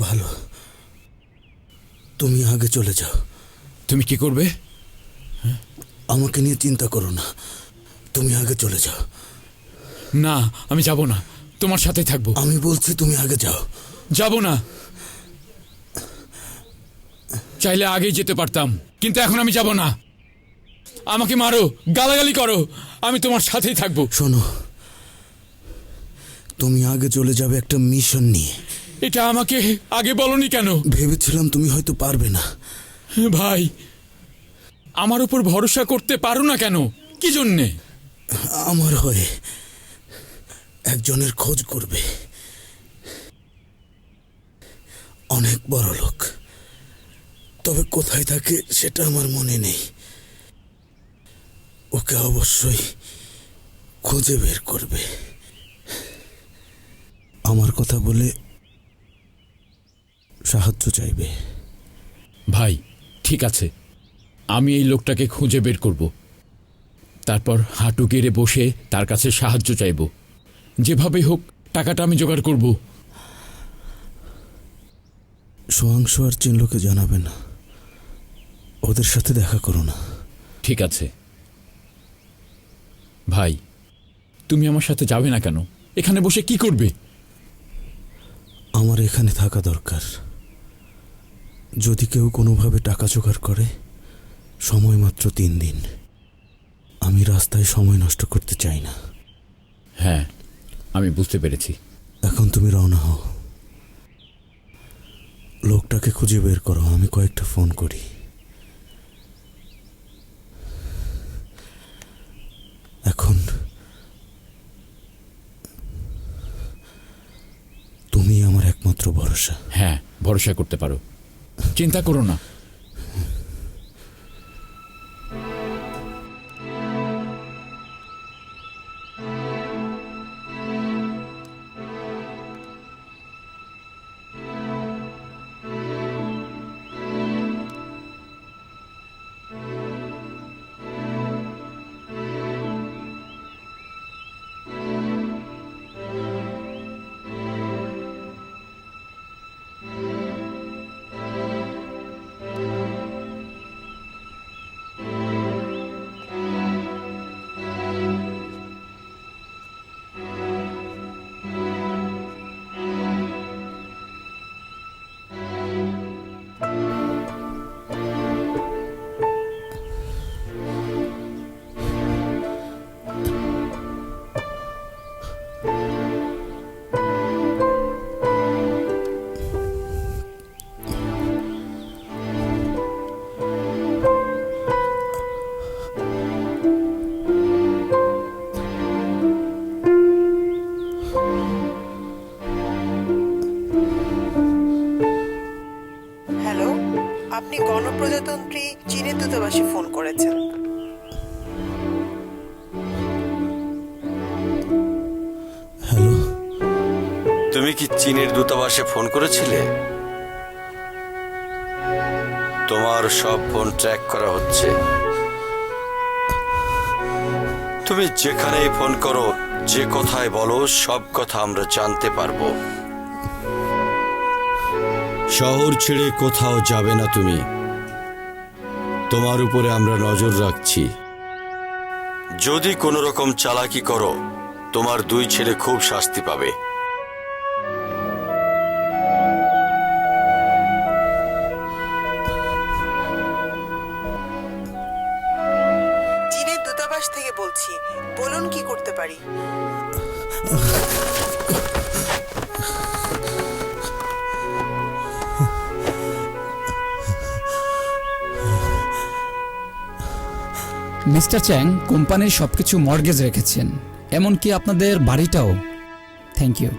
ভালো। তুমি আগে চলে যাও। তুমি কি করবে? আমাকে নিয়ে চিন্তা করো না। তুমি আগে চলে যাও। না আমি যাব না। তোমার সাথে থাকব। আমি বলছি তুমি আগে যাও। যাব না। চাইলে আগেই যেতে পারতাম কিন্তু এখন আমি যাব না। আমাকে মারো গালাগালি করো আমি তোমার সাথেই থাকব। শোনো তুমি আগে চলে যাবে একটা মিশন নিয়ে। এটা আমাকে আগে বলনি কেন? ভেবেছিলাম তুমি হয়তো পারবে না। ভাই আমার উপর ভরসা করতে পারো না কেন? কি জন্যে? আমার হয়ে একজনের খোঁজ করবে। অনেক বড় লোক। তবে কোথায় থাকে সেটা আমার মনে নেই। ওকে অবশ্যই খুঁজে বের করবে। আমার কথা বলে সাহায্য চাইবে। ভাই ঠিক আছে। আমি এই লোকটাকে খুঁজে বের করব। তারপর হাঁটু গেড়ে বসে তার কাছে সাহায্য চাইব। যেভাবে হোক টাকাটা আমি জোগাড় করব। সোয়াংশ আর চিনলোকে জানাবে না ওদের সাথে দেখা করো না। ঠিক আছে। ভাই তুমি আমার সাথে যাবে না কেন? এখানে বসে কি করবে? আমার এখানে থাকা দরকার। যদি কেউ কোনোভাবে টাকা জোগাড় করে সময় মাত্র তিন দিন। আমি রাস্তায় সময় নষ্ট করতে চাই না। হ্যাঁ আমি বুঝতে পেরেছি। এখন তুমি রওনা হও। লোকটাকে খুঁজে বের করো আমি কয়েকটা ফোন করি। এখন তুমি আমার একমাত্র ভরসা। হ্যাঁ ভরসা করতে পারো। চিন্তা করো না দূতাবাসে ফোন করেছিলে? তোমার সব ফোন ট্র্যাক করা হচ্ছে। তুমি যেখানেই ফোন করো, যে কথায় বলো, সব কথা আমরা জানতে পারব। শহর ছেড়ে কোথাও যাবে না তুমি। তোমার উপরে আমরা নজর রাখছি। যদি কোনো রকম চালাকি করো, তোমার দুই ছেলে খুব শাস্তি পাবে। মিস্টার চ্যাং কোম্পানির সবকিছু মর্গেজ রেখেছেন এমনকি আপনাদের বাড়িটাও। Thank you.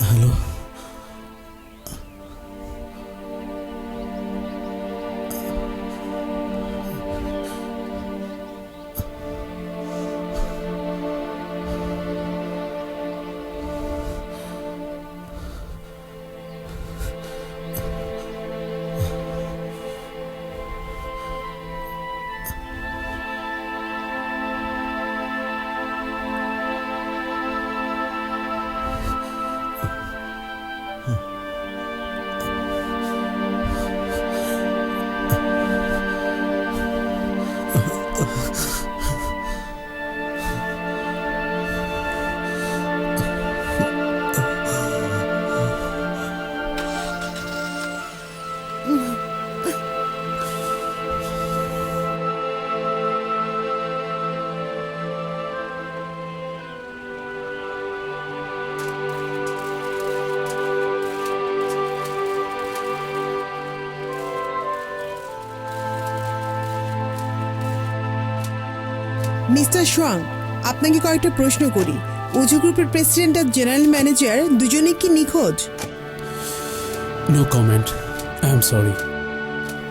হ্যালো মিস্টার সোয়াং আপনাকে কয়েকটা প্রশ্ন করি। উজু গ্রুপের প্রেসিডেন্ট আর জেনারেল ম্যানেজার দুজনেই কি নিখোঁজ? No comment I am sorry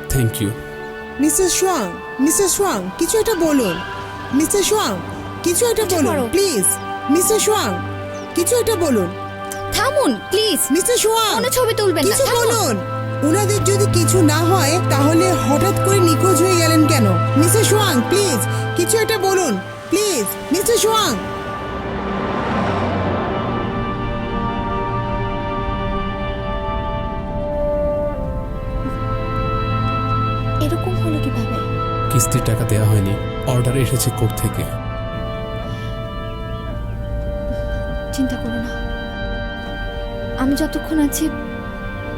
thank you mister সোয়াং mister সোয়াং কিছু একটা বলুন। মিস্টার সোয়াং কিছু একটা বলুন প্লিজ মিস্টার সোয়াং কিছু একটা বলুন। থামুন প্লিজ মিস্টার সোয়াং কোনো ছবি তুলবেন না। কিছু থামুন। বলুন। ওনাদের যদি কিছু না হয় তাহলে হঠাৎ করে নিখোঁজ হয়ে গেলেন কেন? মিস্টার সোয়াং প্লিজ কিছু একটা বলুন। প্লিজ মিস্টার সোয়াং এরকম হলো কীভাবে? কিস্তির টাকা দেওয়া হয়নি অর্ডার এসেছে কোর্ট থেকে। চিন্তা করো না। আমি যতক্ষণ আছি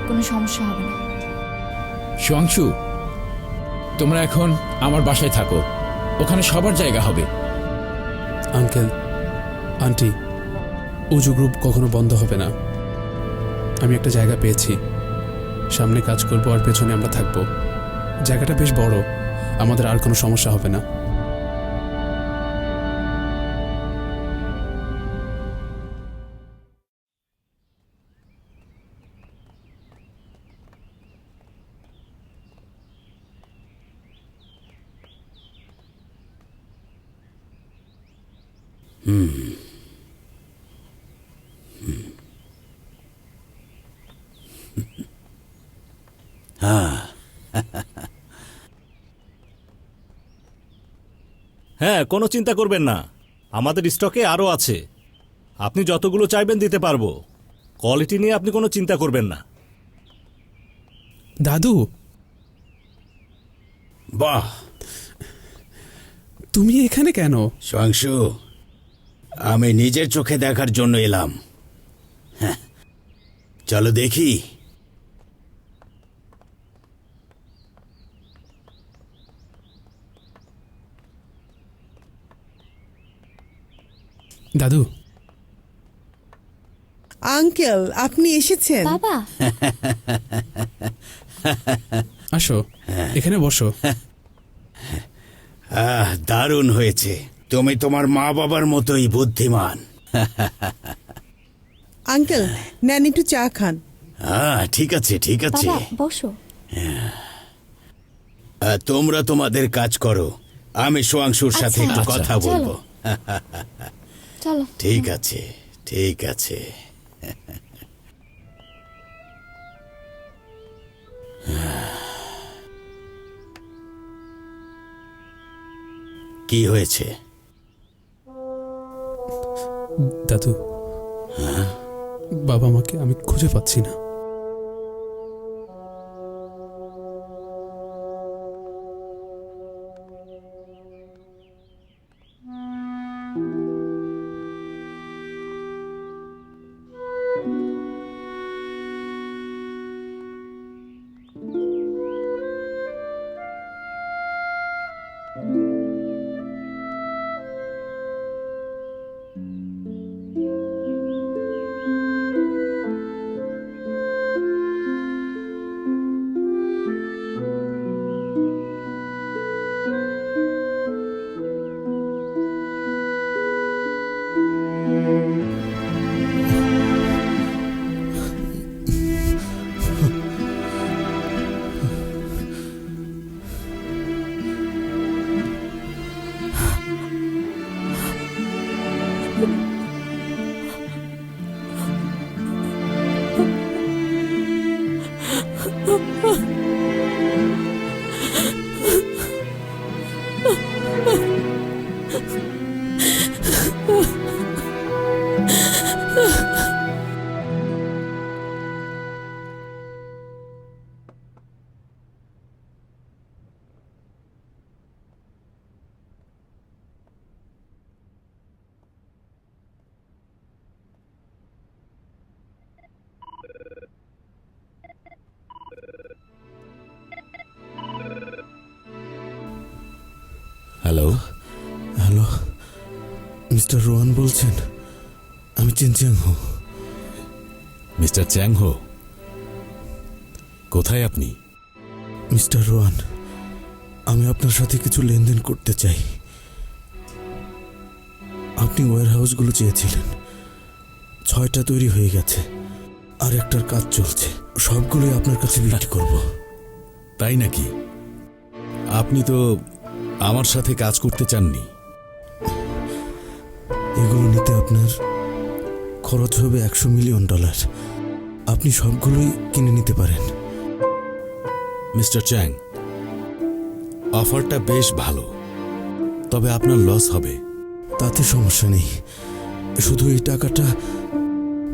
কোনো সমস্যা হবে না। সুয়াংশু তোমরা এখন আমার বাসায় থাকো। ওখানে সবার জায়গা হবে। আঙ্কেল আন্টি উজু গ্রুপ কখনো বন্ধ হবে না। আমি একটা জায়গা পেয়েছি। সামনে কাজ করব আর পেছনে আমরা থাকব। জায়গাটা বেশ বড়। আমাদের আর কোনো সমস্যা হবে না। হ্যাঁ কোনো চিন্তা করবেন না। আমাদের স্টকে আরও আছে। আপনি যতগুলো চাইবেন দিতে পারব। কোয়ালিটি নিয়ে আপনি কোনো চিন্তা করবেন না। দাদু। বাহ। তুমি এখানে কেন? সুয়াংশু আমি নিজের চোখে দেখার জন্য এলাম। হ্যাঁ চলো দেখি। দাদু। আঙ্কেল আপনি এসেছেন। বাবা। আসো এখানে বসো। আহ দারুণ হয়েছে। তুমি তোমার মা বাবার মতোই বুদ্ধিমান। আঙ্কেল নেন একটু চা খান। হ্যাঁ ঠিক আছে ঠিক আছে। বাবা বসো। আহ, তোমরা তোমাদের কাজ করো। আমি সোয়াংশুর সাথে আচ্ছা। একটু আচ্ছা, কথা চলো। বলব। চলো। ঠিক আছে ঠিক আছে। কি হয়েছে? দাদু বাবা মাকে আমি খুঁজে পাচ্ছি না। মিস্টার রোহান বলছেন আমি চিনচিয়াং হো। মিস্টার চ্যাং হো? কোথায় আপনি? মিস্টার রোহান আমি আপনার সাথে কিছু লেনদেন করতে চাই। আপনি ওয়্যার হাউসগুলো চেয়েছিলেন। ছয়টা তৈরি হয়ে গেছে আর একটার কাজ চলছে। সবগুলোই আপনার কাছে বিক্রি করব। তাই নাকি? আপনি তো আমার সাথে কাজ করতে চাননি। এগুলো নিতে আপনার খরচ হবে একশো মিলিয়ন ডলার। আপনি সবগুলোই কিনে নিতে পারেন। মিস্টার চ্যাং অফারটা বেশ ভালো তবে আপনার লস হবে। তাতে সমস্যা নেই। শুধু এই টাকাটা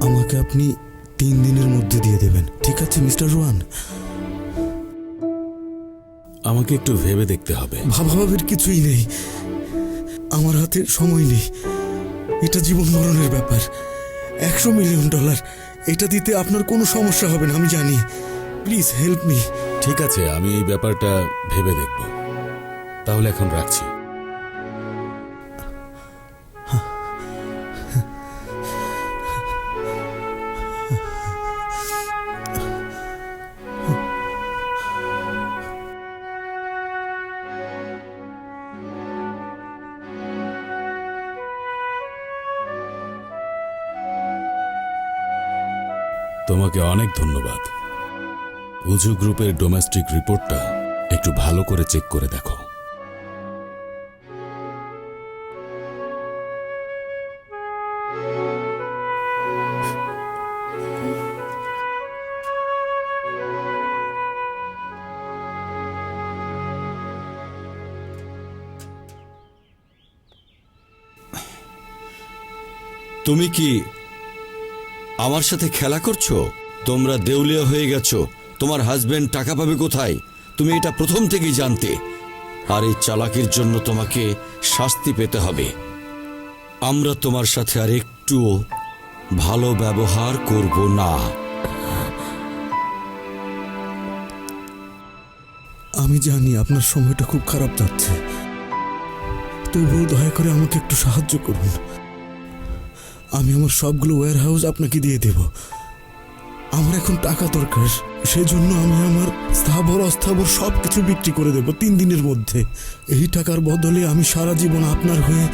আমাকে আপনি তিন দিনের মধ্যে দিয়ে দেবেন। ঠিক আছে মিস্টার রোহান আমাকে একটু ভেবে দেখতে হবে। ভাবাভাবির কিছুই নেই। আমার হাতে সময় নেই। এটা জীবন মরণের ব্যাপার। একশো মিলিয়ন ডলার। এটা দিতে আপনার কোনো সমস্যা হবে না, আমি জানি। প্লিজ হেল্প মি ঠিক আছে, আমি এই ব্যাপারটা ভেবে দেখব। তাহলে এখন রাখছি। তোমাকে অনেক ধন্যবাদ। উজু গ্রুপের ডোমেস্টিক রিপোর্টটা একটু ভালো করে চেক করে দেখো। তুমি কি আমার সাথে খেলা করছ? তোমরা দেউলিয়া হয়ে গেছো। তোমার হাজবেন্ড টাকা পাবে কোথায়? তুমি এটা প্রথম থেকেই জানতে। আর এই চালাকির জন্য তোমাকে শাস্তি পেতে হবে। আমরা তোমার সাথে আর একটুও ভালো ব্যবহার করব না। আমি জানি আপনার সময়টা খুব খারাপ যাচ্ছে। তবুও দয়া করে আমাকে একটু সাহায্য করুন। আমি আমার সবগুলো ওয়্যার হাউস আপনাকে দিয়ে দেব। আমার এখন টাকা দরকার, সেজন্য আমি আমার স্থাবর, অস্থাবর সব কিছু বিক্রি করে দেব তিন দিনের মধ্যে। এই টাকার বদলে আমি সারা জীবন আপনার হয়ে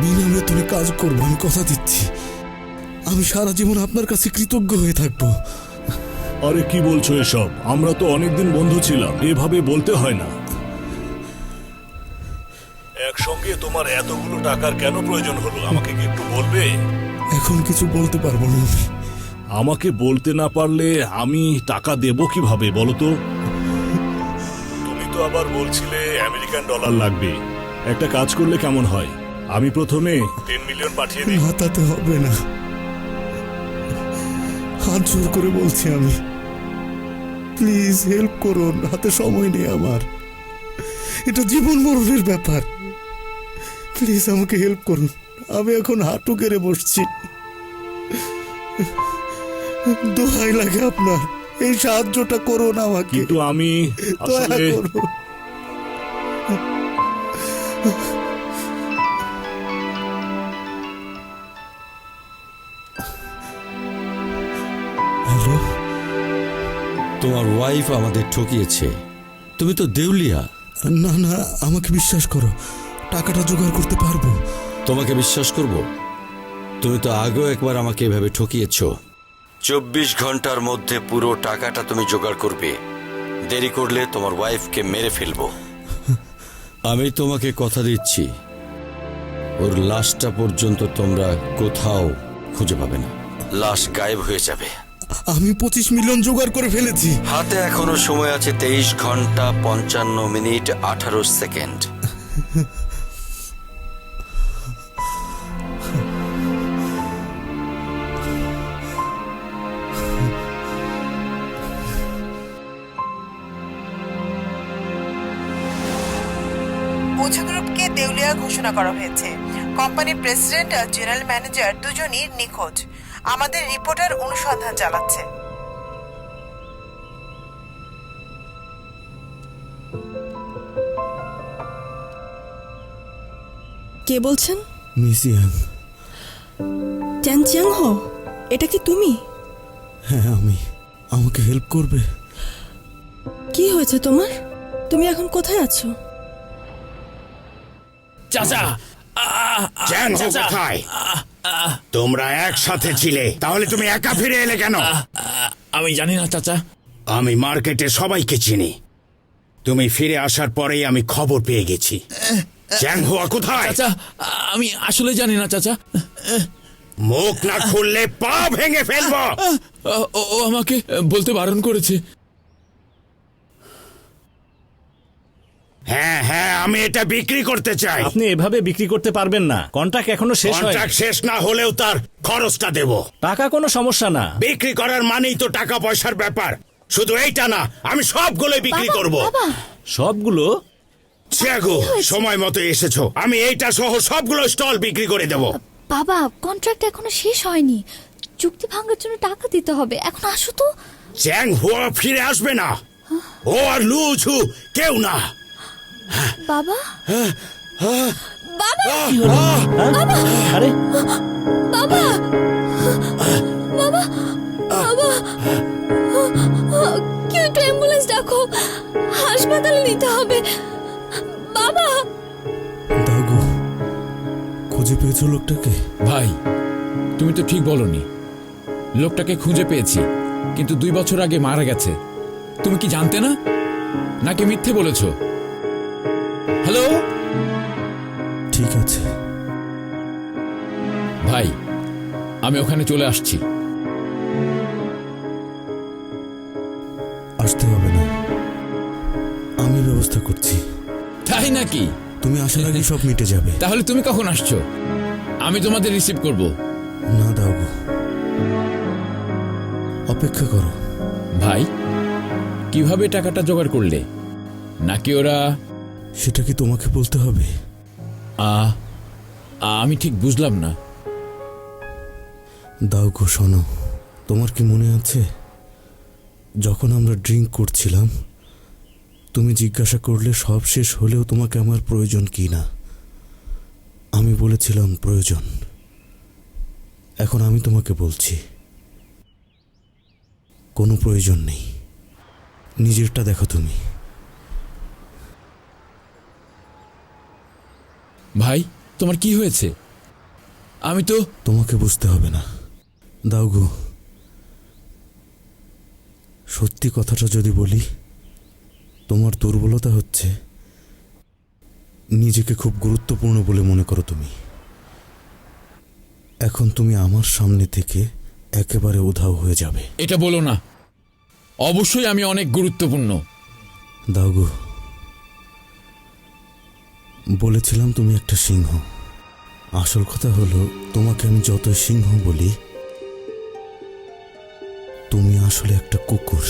বিনা বেতনে কাজ করব, আমি কথা দিচ্ছি। আমি সারা জীবন আপনার কাছে কৃতজ্ঞ হয়ে থাকব। আরে কি বলছো এসব? আমরা তো অনেকদিন বন্ধু ছিলাম, এভাবে বলতে হয় না। একসঙ্গে তোমার এতগুলো টাকার কেন প্রয়োজন হলো? আমাকে কি একটু বলবে? এখন কিছু বলতে পারব না আমি। আমাকে বলতে না পারলে আমি টাকা দেব কীভাবে বলো তো? তুমি তো আবার বলছিলে আমেরিকান ডলার লাগবে। একটা কাজ করলে কেমন হয়? আমি প্রথমে টেন মিলিয়ন পাঠিয়ে দিই। না তাতে হবে না। হাত জোর করে বলছি আমি। প্লিজ হেল্প করুন হাতে সময় নেই আমার। এটা জীবন মরণের ব্যাপার। প্লিজ আমাকে হেল্প করুন। আমি এখন হাঁটু কেড়ে বসছি। দোহাই লাগে আপনার। এই সাহায্যটা করুন আমাকে। কিন্তু আমি দয়া আসলে করুন হ্যালো? তোমার ওয়াইফ আমাদের ঠকিয়েছে। তুমি তো দেউলিয়া। না না আমাকে বিশ্বাস করো। টাকাটা জোগাড় করতে পারব। তোমাকে বিশ্বাস করব? তুমি তো আগেও একবার আমাকে এভাবে ঠকিয়েছ। চব্বিশ ঘণ্টার মধ্যে পুরো টাকাটা তুমি জোগাড় করবে। দেরি করলে তোমার ওয়াইফকে মেরে ফেলব। আমি তোমাকে কথা দিচ্ছি। ওর লাশটা পর্যন্ত তোমরা কোথাও খুঁজে পাবে না। লাশ গায়েব হয়ে যাবে। আমি পঁচিশ মিলিয়ন জোগাড় করে ফেলেছি। হাতে এখনও সময় আছে তেইশ ঘণ্টা পঞ্চান্ন মিনিট আঠারো সেকেন্ড। দেউলিয়া ঘোষণা করা হয়েছে। কোম্পানির প্রেসিডেন্ট আর জেনারেল ম্যানেজার দুজনই নিখোঁজ। আমাদের রিপোর্টার অনুসন্ধান চালাচ্ছে। কে বলছেন? মিস ইয়াং চ্যান চ্যাং হো এটা কি তুমি? হ্যাঁ আমি। আমাকে হেল্প করবে। কি হয়েছে তোমার? তুমি এখন কোথায় আছো? চাচা। হো কোথায় তোমরা একসাথে ছিলে তাহলে তুমি একা ফিরে এলে কেন? আমি জানি না চাচা। আমি মার্কেটে সবাইকে চিনি। তুমি ফিরে আসার পরেই আমি খবর পেয়ে গেছি। চ্যাং হোয়া কোথায়? চাচা আমি আসলে জানি না চাচা। মুখ না খুললে পা ভেঙে ফেলব। ও আমাকে বলতে বারণ করেছে। হ্যাঁ হ্যাঁ আমি এটা বিক্রি করতে চাই। আপনি এভাবে বিক্রি করতে পারবেন না। কন্ট্রাক্ট এখনও শেষ হয়। কন্ট্রাক্ট শেষ না হলেও তার খরচটা দেব। টাকা কোনো সমস্যা না। বিক্রি করার মানেই তো টাকা পয়সার ব্যাপার। শুধু এইটা না আমি সবগুলোই বিক্রি করব। বাবা। সবগুলো? চ্যাগো সময় মতো এসেছ। আমি এইটা সহ সবগুলো স্টল বিক্রি করে দেব। বাবা কন্ট্রাক্ট এখনও শেষ হয়নি। চুক্তি ভাঙার জন্য টাকা দিতে হবে। এখন আসো তো। চ্যাং হুয়া ফিরে আসবে না। ও আর লুঝু কেউ না। বাবা? বাবা? আরে? বাবা? বাবা? বাবা? কেউ একটা অ্যাম্বুলেন্স ডাকো? হাসপাতালে নিতে হবে। বাবা? দাগো খুঁজে পেয়েছ লোকটাকে? ভাই তুমি তো ঠিক বলনি। লোকটাকে খুঁজে পেয়েছি কিন্তু দুই বছর আগে মারা গেছে। তুমি কি জানতে না? নাকি মিথ্যে বলেছ? হ্যালো ঠিক আছে। ভাই আমি ওখানে চলে আসছি। আসতে হবে না। আমি ব্যবস্থা করছি। তাই নাকি? তুমি আসার আগে সব মিটে যাবে। তাহলে তুমি কখন আসছো? আমি তোমাদের রিসিভ করব। না দাগো অপেক্ষা করো। ভাই কীভাবে টাকাটা জোগাড় করলে? নাকি ওরা সেটা কি তোমাকে বলতে হবে? আ আমি ঠিক বুঝলাম না। দাও গো শোনো। তোমার কি মনে আছে? যখন আমরা ড্রিঙ্ক করছিলাম তুমি জিজ্ঞাসা করলে সব শেষ হলেও তোমাকে আমার প্রয়োজন কি না? আমি বলেছিলাম প্রয়োজন। এখন আমি তোমাকে বলছি কোনো প্রয়োজন নেই। নিজেরটা দেখো তুমি। ভাই তোমার কি হয়েছে? আমি তো তোমাকে বুঝতে হবে না। দাও গো। সত্যি কথাটা যদি বলি তোমার দুর্বলতা হচ্ছে। নিজেকে খুব গুরুত্বপূর্ণ বলে মনে করো তুমি। এখন তুমি আমার সামনে থেকে একেবারে উধাও হয়ে যাবে। এটা বলো না। অবশ্যই আমি অনেক গুরুত্বপূর্ণ। দাও গো। বলেছিলাম তুমি একটা সিংহ। আসল কথা হলো তোমাকে আমি যত সিংহ বলি তুমি আসলে একটা কুকুর।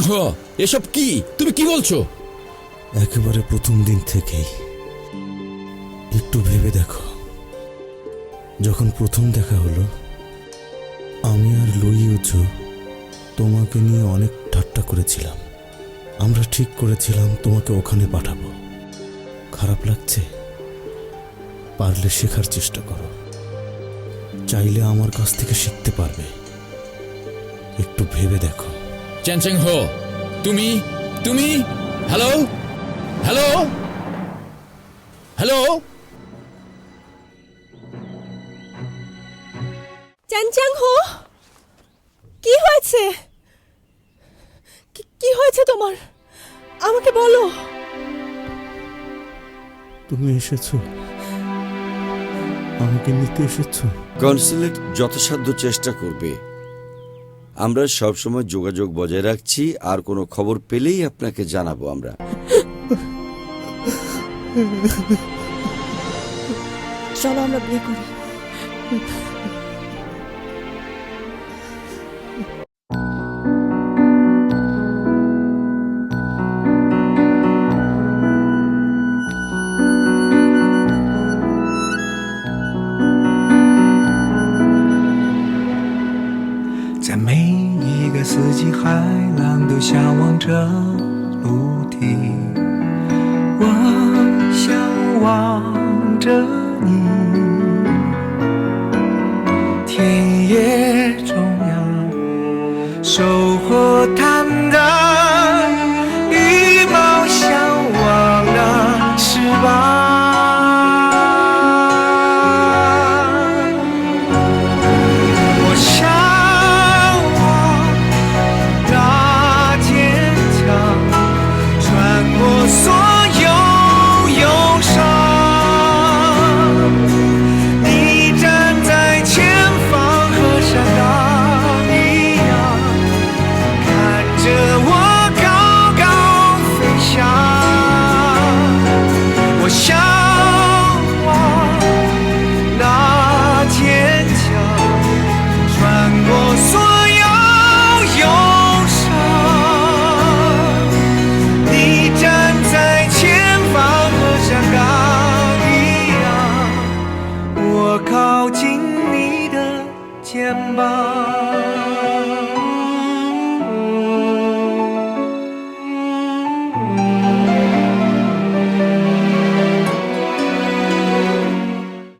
হ এসব কি? তুমি কি বলছো? একেবারে প্রথম দিন থেকেই। একটু ভেবে দেখো। যখন প্রথম দেখা হলো আমি আর লুই উজো তোমাকে নিয়ে অনেক ঠাট্টা করেছিলাম। আমরা ঠিক করেছিলাম তোমাকে ওখানে পাঠাবো। খারাপ লাগছে? পারলে শেখার চেষ্টা করো। চাইলে আমার কাছ থেকে শিখতে পারবে। একটু ভেবে দেখো। চ্যানচ্যাং হো। তুমি? তুমি? হ্যালো? হ্যালো? হ্যালো? চ্যাংচ্যাং হো? কি হয়েছে? কি- কি হয়েছে তোমার? আমাকে বলো। তুমি এসেছ। আমাকে নিতে এসেছ। কনসুলেট যথাসাধ্য চেষ্টা করবে। আমরা সবসময় যোগাযোগ বজায় রাখছি আর কোনো খবর পেলেই আপনাকে জানাব আমরা। চলো আমরা বিয়ে করি। 向往着陆地。我向往着